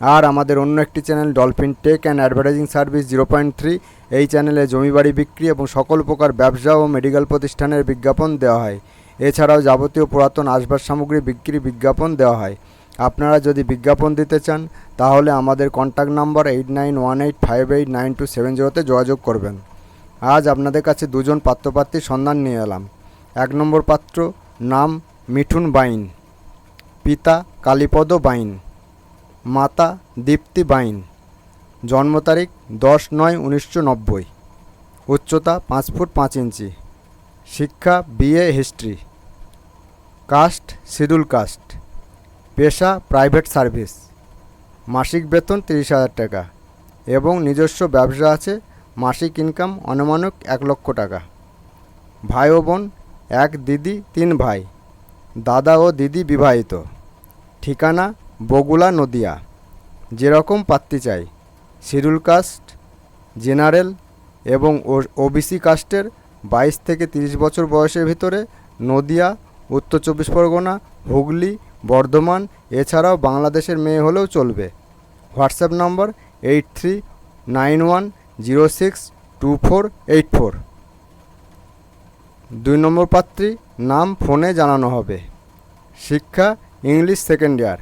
আর আমাদের অন্য একটি channel dolphin tech and advertising service zero point three. এই চ্যানেলে জমি বাড়ি বিক্রি এবং সকল প্রকার ব্যবসা ও মেডিকেল প্রতিষ্ঠানের বিজ্ঞাপন দেওয়া হয়। এছাড়াও যাবতীয় পুরাতন আসবাব সামগ্রী বিক্রি বিজ্ঞাপন দেওয়া হয়। আপনারা যদি বিজ্ঞাপন দিতে চান, তাহলে আমাদের contact number eight nine one eight five eight nine two seven জিরোতে যোগাযোগ করবেন। আজ আপনাদের কাছে দুজন পাত্রপাত্রীর সন্ধান নিয়ে এলাম। এক নম্বর পাত্র, নাম মিঠুন বাইন। পিতা কালীপদ বাইন। মাতা দীপ্তি বাইন। জন্ম তারিখ দশ নয় উনিশশো নব্বই। উচ্চতা পাঁচ ফুট পাঁচ ইঞ্চি। শিক্ষা, BA, history. Caste, schedule caste. পেশা, প্রাইভেট সার্ভিস। মাসিক বেতন তিরিশ হাজার টাকা এবং নিজস্ব ব্যবসা আছে, মাসিক ইনকাম অনুমানক এক লক্ষ টাকা। ভাই ও বোন, এক দিদি, তিন ভাই। দাদা ও দিদি বিবাহিত। ঠিকানা বগুলা নদিয়া। যেরকম পাত্তি চাই। শিডিউল কাস্ট, জেনারেল এবং ওবিসি কাস্টের বাইশ থেকে তিরিশ বছর বয়সের ভিতরে নদিয়া, উত্তর চব্বিশ পরগনা, হুগলি, বর্ধমান, এছাড়াও বাংলাদেশের মেয়ে হলেও চলবে। WhatsApp number eight three nine one zero six two four eight four. দুই নম্বর পাত্রী, নাম ফোনে জানানো হবে। শিক্ষা, ইংলিশ সেকেন্ড ইয়ার।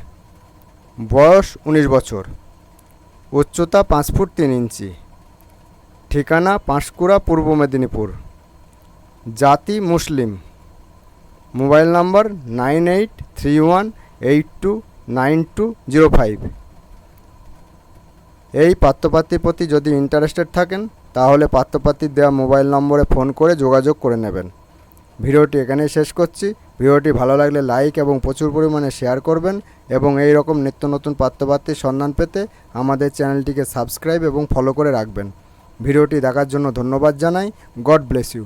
বয়স উনিশ বছর। উচ্চতা পাঁচ ফুট তিন ইঞ্চি। ঠিকানা পাঁশকুড়া পূর্ব মেদিনীপুর। জাতি মুসলিম। Mobile number nine eight three one eight two nine two zero five. এই পাত্রপাত্রীর প্রতি যদি ইন্টারেস্টেড থাকেন, তাহলে পাত্রপাত্রীর দেওয়া মোবাইল নম্বরে ফোন করে যোগাযোগ করে নেবেন। ভিডিওটি এখানেই শেষ করছি। ভিডিওটি ভালো লাগলে লাইক এবং প্রচুর পরিমাণে শেয়ার করবেন এবং এই রকম নিত্য নতুন পাত্রপাত্রীর সন্ধান পেতে আমাদের চ্যানেলটিকে সাবস্ক্রাইব এবং ফলো করে রাখবেন। ভিডিওটি দেখার জন্য ধন্যবাদ জানাই। God bless you